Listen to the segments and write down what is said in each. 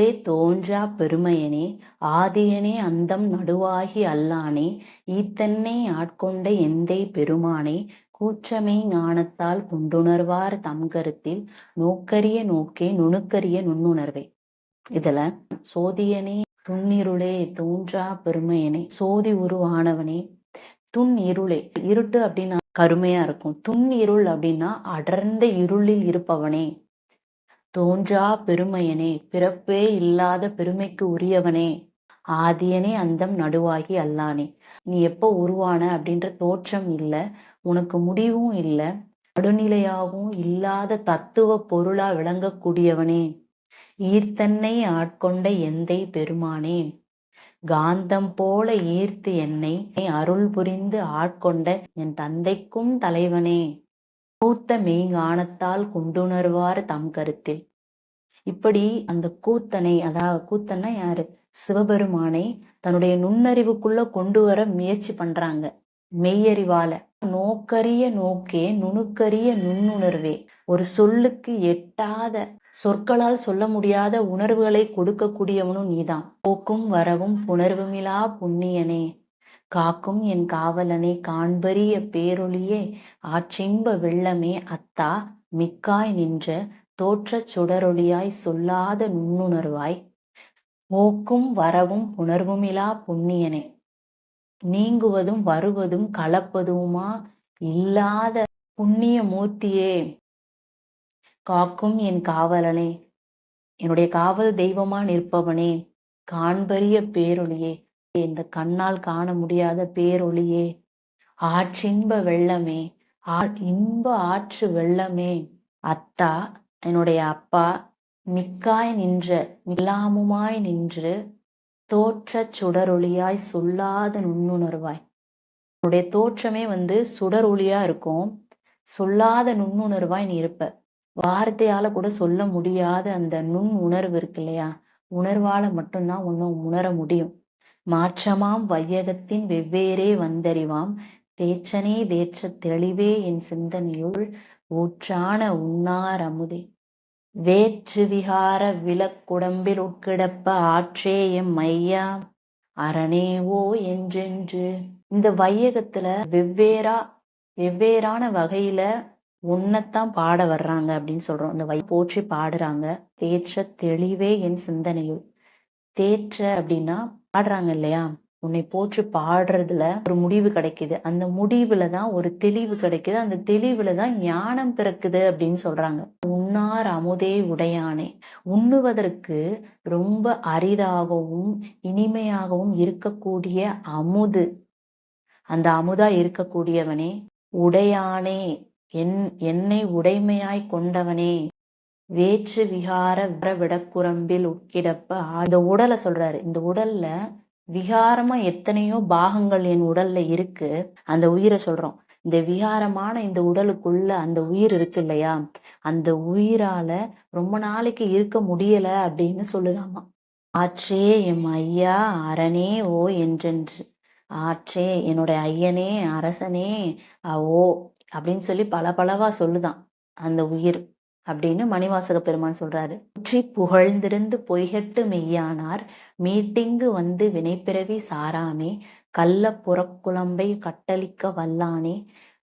அருளே தோன்றா பெருமையனே ஆதியனே அந்தம் நடுவாகி அல்லானே ஈத்தன்னை ஆட்கொண்ட எந்தை பெருமானே கூற்றமே ஞானத்தால் கொண்டுணர்வார் தம் கருத்தில் நோக்கரிய நோக்கே நுணுக்கரிய நுண்ணுணர்வே. இதுல சோதியனே துன்னிருளே தோன்றா பெருமையனே சோதி உருவானவனே துன் இருளே இருட்டு அப்படின்னா கருமையா இருக்கும். துன் இருள் அப்படின்னா அடர்ந்த இருளில் இருப்பவனே. தோன்றா பெருமையனே பிறப்பே இல்லாத பெருமைக்கு உரியவனே. ஆதியனே அந்தம் நடுவாகி அல்லானே. நீ எப்போ உருவான அப்படின்ற தோற்றம் இல்லை உனக்கு முடிவும் இல்லை. நடுநிலையாகவும் இல்லாத தத்துவ பொருளா விளங்கக்கூடியவனே. ஈர்த்தன்னை ஆட்கொண்ட எந்தை பெருமானே. காந்தம் போல ஈர்த்து என்னை அருள் புரிந்து ஆட்கொண்ட என் தந்தைக்கும் தலைவனே. கூத்த மெய்ஞானத்தால் குண்டுணர்வார் தம் கருத்தில். இப்படி அந்த கூத்தனை அதாவது கூத்தன்னா யாரு? சிவபெருமானை தன்னுடைய நுண்ணறிவுக்குள்ள கொண்டு வர முயற்சி பண்றாங்க. மெய்யறிவால. நோக்கரிய நோக்கே நுணுக்கரிய நுண்ணுணர்வே. ஒரு சொல்லுக்கு எட்டாத சொற்களால் சொல்ல முடியாத உணர்வுகளை கொடுக்கக்கூடியவனும் நீதான். போக்கும் வரவும் புணர்வுமிலா புண்ணியனே. காக்கும் என் காவலனே காண்பரிய பேரொளியே ஆற்றின்ப வெள்ளமே அத்தா மிக்காய் நின்ற தோற்றச் சுடரொளியாய் சொல்லாத நுண்ணுணர்வாய் ஓக்கும் வரவும் உணர்வுமிலா புண்ணியனே நீங்குவதும் வருவதும் கலப்பதுமா இல்லாத புண்ணிய மூர்த்தியே. காக்கும் என் காவலனே என்னுடைய காவல் தெய்வமா நிற்பவனே காண்பரிய பேரொளியே. இந்த கண்ணால் காண முடியாத பேரொளியே ஆற்றின்ப வெள்ளமே ஆ இன்ப ஆற்று வெள்ளமே. அத்தா என்னுடைய அப்பா மிக்காய் நின்ற இல்லாமுமாய் நின்று தோற்றச் சுடரொளியாய் சொல்லாத நுண்ணுணர்வாய். உன்னுடைய தோற்றமே வந்து சுடர் ஒளியா இருக்கும். சொல்லாத நுண்ணுணர்வாய் நீ இருப்ப. வார்த்தையால கூட சொல்ல முடியாத அந்த நுண் உணர்வு இருக்கு இல்லையா? உணர்வால மட்டும்தான் ஒன்னும் உணர முடியும். மாற்றமாம் வையகத்தின் வெவ்வேறே வந்தறிவாம். தேச்சனே தேற்ற தெளிவே என் சிந்தனையுள். ஊற்றான உண்ணார் அமுதே. வேற்று விகார விலக்குடம்பில் உட்கிடப்ப ஆற்றே எம் அரணே அரணேவோ என்றென்று. இந்த வையகத்துல வெவ்வேறா வெவ்வேறான வகையில உன்னைத்தான் பாட வர்றாங்க அப்படின்னு சொல்றோம். இந்த வை போற்றி பாடுறாங்க. தேற்ற தெளிவே என் சிந்தனையுள் தேற்ற அப்படின்னா பாடுறாங்க இல்லையா? உன்னை போற்றி பாடுறதுல ஒரு முடிவு கிடைக்குது. அந்த முடிவுல தான் ஒரு தெளிவு கிடைக்குது. அந்த தெளிவுல தான் ஞானம் பிறக்குது அப்படின்னு சொல்றாங்க. உண்ணார் அமுதே உடையானே. உண்ணுவதற்கு ரொம்ப அரிதாகவும் இனிமையாகவும் இருக்கக்கூடிய அமுது. அந்த அமுதா இருக்கக்கூடியவனே உடையானே. என் என்னை உடைமையாய் கொண்டவனே. வேற்று விகார விடக்குரம்பில் உட்கிடப்ப அந்த உடலை சொல்றாரு. இந்த உடல்ல விகாரமா எத்தனையோ பாகங்கள் என் உடல்ல இருக்கு. அந்த உயிரை சொல்றோம். இந்த விகாரமான இந்த உடலுக்குள்ள அந்த உயிர் இருக்கு இல்லையா? அந்த உயிரால ரொம்ப நாளைக்கு இருக்க முடியல அப்படின்னு சொல்லுதாமா. ஆற்றே எம் ஐயா அரணே ஓ என்றென்று. ஆற்றே என்னுடைய ஐயனே அரசனே ஓ அப்படின்னு சொல்லி பல பலவா சொல்லுதான் அந்த உயிர் அப்படின்னு மணிவாசக பெருமான் சொல்றாரு. உற்றி புகழ்ந்திருந்து பொய்கட்டு மெய்யானார் மீட்டிங்கு வந்து வினைப்பிறவி சாராமே கள்ள புறக்குழம்பை கட்டளிக்க வல்லானே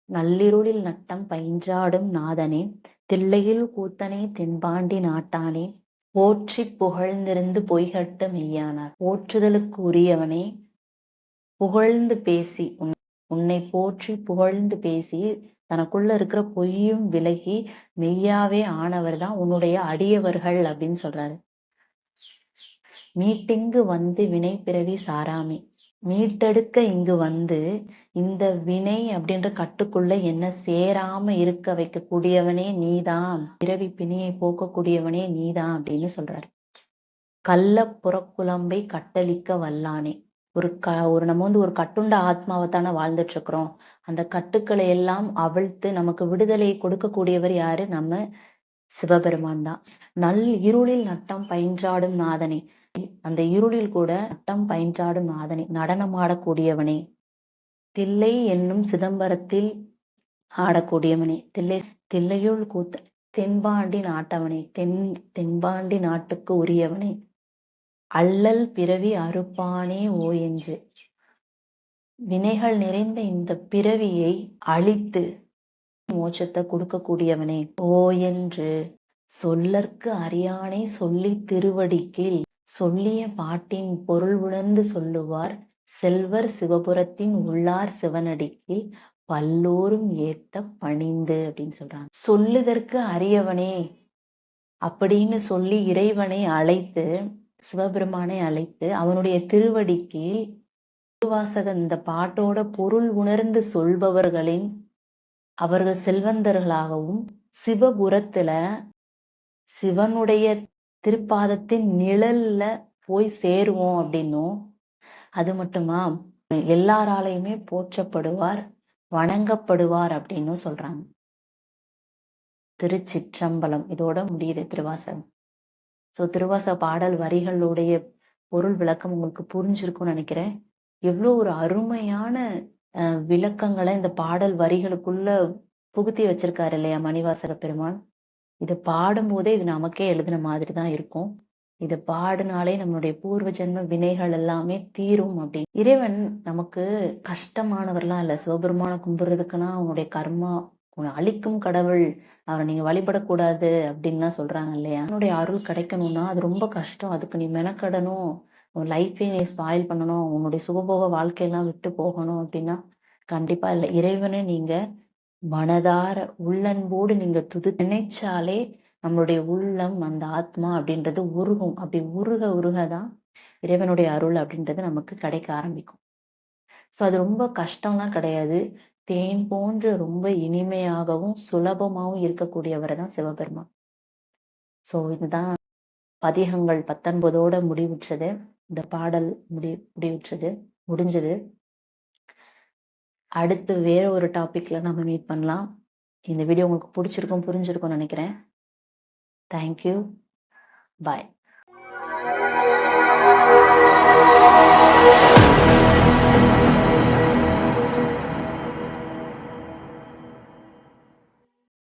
நள்ளிருளில் நட்டம் பயின்றாடும் நாதனே தில்லையில் கூத்தனே தென்பாண்டி நாட்டானே போற்றி புகழ்ந்திருந்து பொய்கட்டு மெய்யானார். போற்றுதலுக்கு உரியவனே புகழ்ந்து பேசி உன்னை போற்றி புகழ்ந்து பேசி தனக்குள்ள இருக்கிற பொய்யும் விலகி மெய்யாவே ஆனவர் தான் உன்னுடைய அடியவர்கள் அப்படின்னு சொல்றாரு. மீட்டிங்கு வந்து வினை பிறவி சாராமி. மீட்டெடுக்க இங்கு வந்து இந்த வினை அப்படின்ற கட்டுக்குள்ள என்ன சேராம இருக்க வைக்கக்கூடியவனே நீதான் பிறவி பிணியை போக்கக்கூடியவனே நீதான் அப்படின்னு சொல்றாரு. கள்ள புறக்குழம்பை கட்டளிக்க வல்லானே. ஒரு க ஒரு நம்ம வந்து ஒரு கட்டுண்ட ஆத்மாவை தானே வாழ்ந்துட்டு இருக்கிறோம் அந்த கட்டுக்களை எல்லாம் அவிழ்த்து நமக்கு விடுதலையை கொடுக்கக்கூடியவர் யாரு? நம்ம சிவபெருமான் தான். நல் இருளில் நட்டம் பயின்றாடும் நாதனே. அந்த இருளில் கூட நட்டம் பயின்றாடும் நாதனே நடனமாடக்கூடியவனே. தில்லை என்னும் சிதம்பரத்தில் ஆடக்கூடியவனே. தில்லை தில்லையுள் கூத்த தென்பாண்டி நாட்டவனே. தென் தென்பாண்டி நாட்டுக்கு உரியவனே. அல்லல் பிறவி அறுப்பானே ஓ என்று வினைகள் நிறைந்த இந்த பிறவியை அழித்து மோட்சத்தை கொடுக்கக்கூடியவனே. ஓ என்று சொல்லற்கு அறியானை சொல்லி திருவடிக்கில் சொல்லிய பாட்டின் பொருள் உணர்ந்து சொல்லுவார் செல்வர் சிவபுரத்தின் உள்ளார் சிவனடிக்கு பல்லோரும் ஏத்த பணிந்து அப்படின்னு சொல்றாங்க. சொல்லுதற்கு அரியவனே அப்படின்னு சொல்லி இறைவனை அழைத்து சிவபெருமானை அழைத்து அவனுடைய திருவடிக்கு திருவாசக இந்த பாட்டோட பொருள் உணர்ந்து சொல்பவர்களின் அவர்கள் செல்வந்தர்களாகவும் சிவபுரத்துல சிவனுடைய திருப்பாதத்தின் நிழல்ல போய் சேருவோம் அப்படின்னும். அது மட்டுமா? எல்லாராலையுமே போற்றப்படுவார் வணங்கப்படுவார் அப்படின்னும் சொல்றாங்க. திருச்சிற்றம்பலம். இதோட முடியுது திருவாசகம். ஸோ திருவாச பாடல் வரிகளுடைய பொருள் விளக்கம் உங்களுக்கு புரிஞ்சிருக்கும்னு நினைக்கிறேன். எவ்வளோ ஒரு அருமையான விளக்கங்களை இந்த பாடல் வரிகளுக்குள்ள புகுத்தி வச்சிருக்காரு இல்லையா மணிவாசக பெருமான் இதை பாடும்போதே இது நமக்கே எழுதின மாதிரி தான் இருக்கும். இதை பாடினாலே நம்மளுடைய பூர்வ ஜென்ம வினைகள் எல்லாமே தீரும் அப்படின்னு. இறைவன் நமக்கு கஷ்டமானவர்லாம் இல்லை. சிவபெருமான கும்பிட்றதுக்குன்னா அவனுடைய கர்மா உன்னை அழிக்கும் கடவுள் அவரை நீங்க வழிபடக்கூடாது அப்படின்லாம் சொல்றாங்க இல்லையா? அவனுடைய அருள் கிடைக்கணும்னா அது ரொம்ப கஷ்டம். அதுக்கு நீ மெனக்கடணும். உன் லைஃபே நீ ஸ்பாயில் பண்ணணும். உன்னுடைய சுகபோக வாழ்க்கையெல்லாம் விட்டு போகணும் அப்படின்னா கண்டிப்பா இல்லை. இறைவனை நீங்க மனதார உள்ளன்போடு நீங்க துது நினைச்சாலே நம்மளுடைய உள்ளம் அந்த ஆத்மா அப்படின்றது உருகும். அப்படி உருக உருகதான் இறைவனுடைய அருள் அப்படின்றது நமக்கு கிடைக்க ஆரம்பிக்கும். ஸோ அது ரொம்ப கஷ்டம்லாம் கிடையாது. தேன் போன்று ரொம்ப இனிமையாகவும் சுலபமாகவும் இருக்கக்கூடியவரை தான் சிவபெருமான். ஸோ இதுதான் பதிகங்கள் பத்தொன்பதோட முடிவுற்றது. இந்த பாடல் முடி முடிவுற்றது முடிஞ்சது. அடுத்து வேற ஒரு டாப்பிக்கில் நம்ம மீட் பண்ணலாம். இந்த வீடியோ உங்களுக்கு பிடிச்சிருக்கும் புரிஞ்சிருக்கும்னு நினைக்கிறேன். Thank you bye